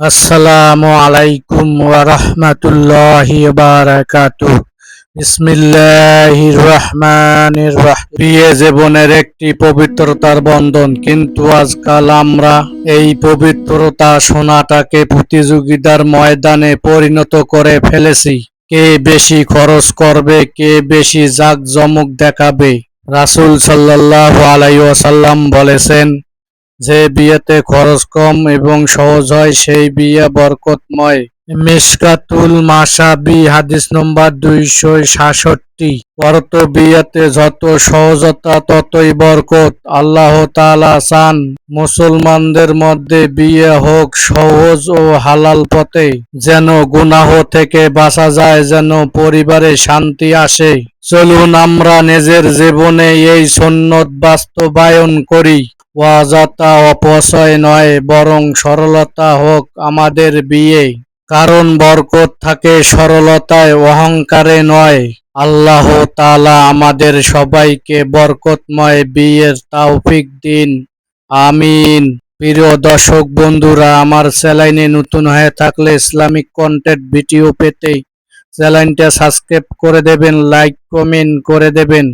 আসসালামু আলাইকুম রহমানির জীবনের একটি পবিত্রতার বন্ধন, কিন্তু আজকাল আমরা এই পবিত্রতা সোনাটাকে প্রতিযোগিতার ময়দানে পরিণত করে ফেলেছি। কে বেশি খরচ করবে, কে বেশি জাঁকজমক দেখাবে? রাসূল আলাইহি ওয়াসাল্লাম বলেছেন যে বিয়েতে খরচ কম এবং সহজ হয়, সেই বিয়ে বরকতময়। মিশকাতুল মাসাবি হাদিস নম্বর দুইশো সাতষট্টি। বিয়েতে যত সহজতা, ততই বরকত। আল্লাহ তাআলা চান মুসলমানদের মধ্যে বিয়ে হোক সহজ ও হালাল পথে, যেন গুনাহ থেকে বাঁচা যায়, যেন পরিবারে শান্তি আসে। চলুন আমরা নিজের জীবনে এই সন্ন্যত বাস্তবায়ন করি। অযথা অপচয় নয়, বরং সরলতা হোক আমাদের বিয়ে। কারণ বরকত থাকে সরলতায়, অহংকারে নয়। আল্লাহ তালা আমাদের সবাইকে বরকতময় বিয়ের তাওফিক দিন। আমিন। প্রিয় দর্শক বন্ধুরা, আমার চ্যানেলে নতুন হয়ে থাকলে ইসলামিক কন্টেন্ট ভিডিও পেতে চ্যানেলটা সাবস্ক্রাইব করে দেবেন, লাইক, কমেন্ট করে দেবেন।